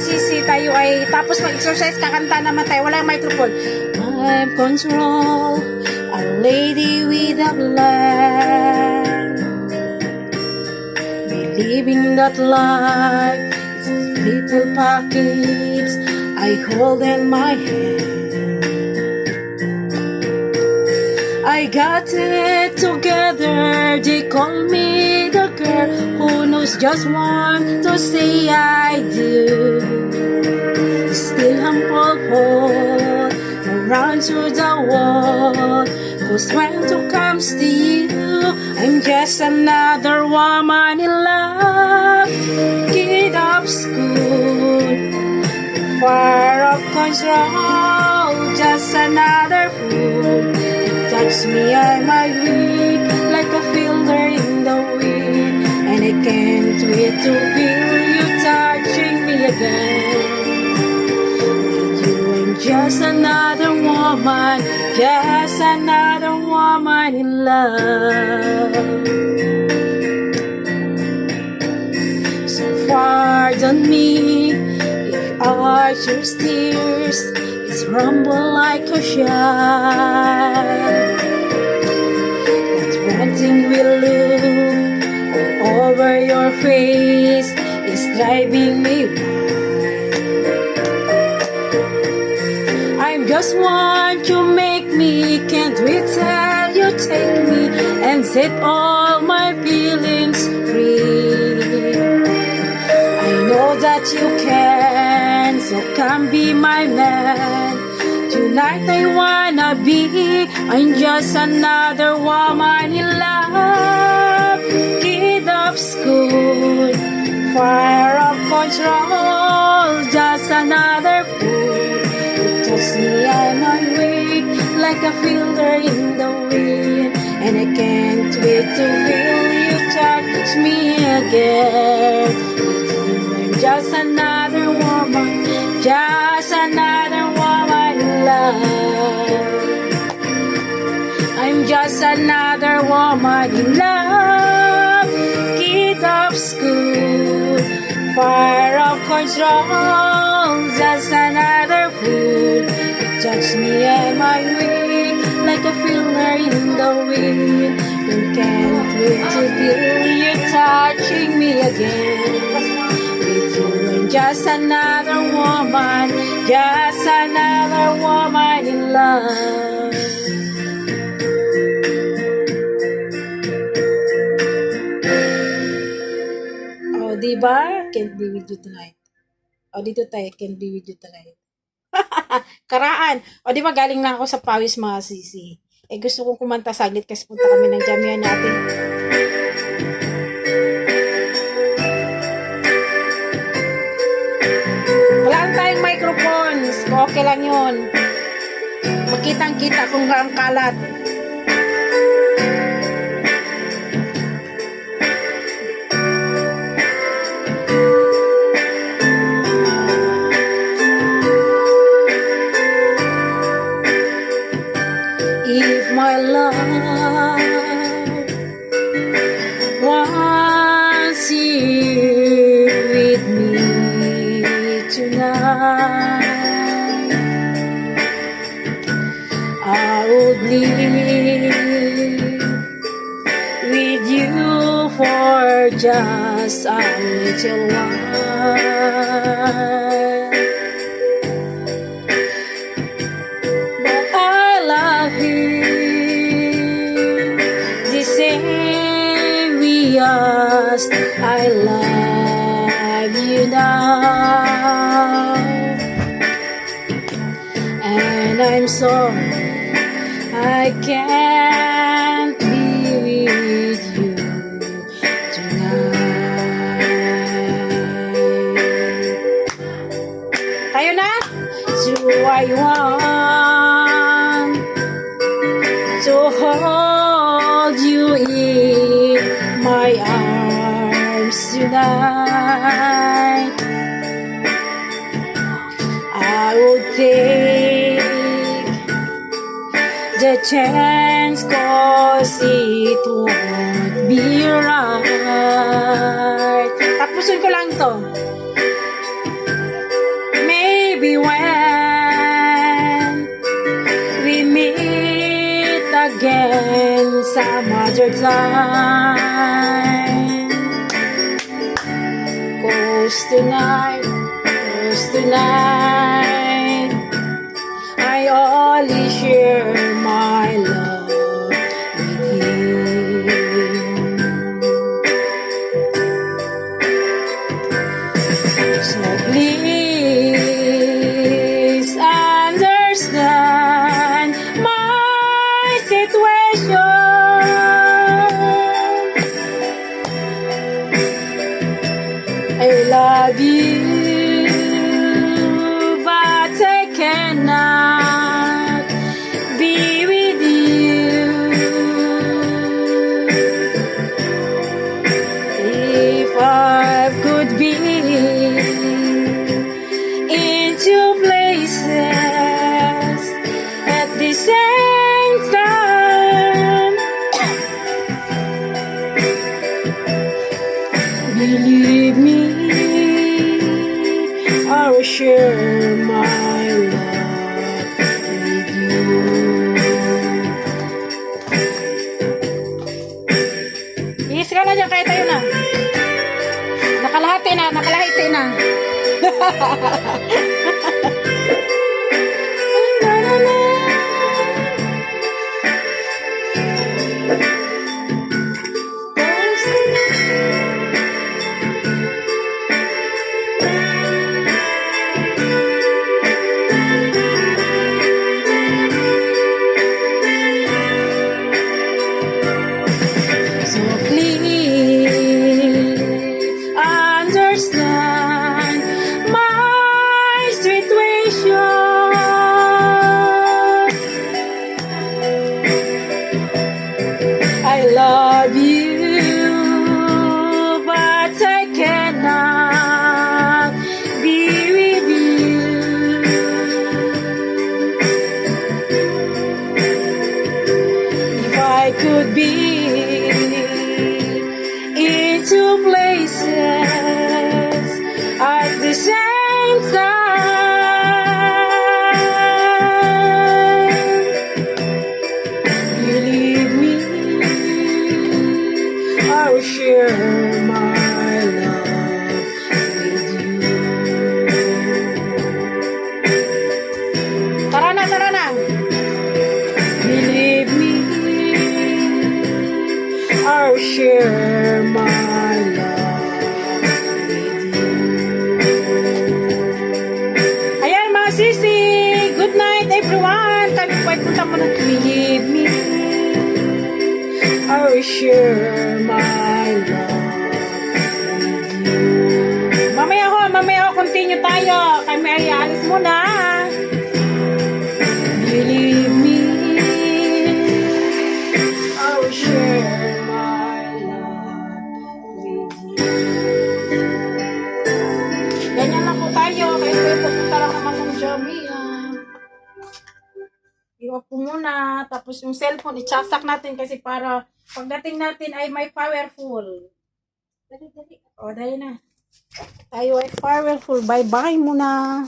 sisi, tayo ay tapos mag-exercise, kakanta naman tayo. Wala yung microphone. I'm control, a lady without land. Believing that life is little pockets I hold in my hand. I got it together. They call me the girl who knows just want to say I do. Still humble hold around to the wall. Cause when it comes to you, I'm just another woman in love. Kid of school, far of control, just another fool. Touch me, I'm a weak, like a fielder in the wind, I can't wait to feel you touching me again. You ain't just another woman, just another woman in love. So pardon me if choose tears. is rumble like a shot. That one thing will look is driving me. I'm just want you make me, can't wait you take me and set all my feelings free. I know that you can, so come be my man. Tonight I wanna be, I'm just another woman in love. A fielder in the wind. And I can't wait to feel you touch me again. I'm just another woman, just another woman in love. I'm just another woman in love. Kid of school, fire of control, just another fool. Touch me, am I weak? Like a feeler in the wind. You can't wait to feel you touching me again. With you and just another woman, just another woman in love. Oh, di ba? Can't be with you tonight. O, dito tayo. Can't be with you tonight. Karaan. O, di ba galing na ako sa pawis mga sisi. Eh, gusto kong kumanta saglit kasi punta kami ng jamian natin. Wala lang tayong microphones. Okay lang yun. Makitang-kita kung ang kalat. Live with you for just a little while. But I love you the same way as I love you now. And I'm sorry I can't be with you tonight. Tayo na! So I want to hold you in my arms tonight. chance cause it won't be right. Tapusin ko lang to. Maybe when we meet again some other time. Cause tonight, cause tonight. Yeah. love you, but I cannot be with you. If I could be in two places I'll share my love. Mamaya ho, mamaya ho, continue tayo. Kami ay alis muna. Believe me, I share my love with you. Ganyan lang po tayo. Kayo pupunta lang naman ng Jamia. Iwa po muna. Tapos yung cellphone, itsasak natin kasi para pagdating natin ay may powerful. Dali, dali. O, dali na. Tayo ay powerful. Bye-bye muna.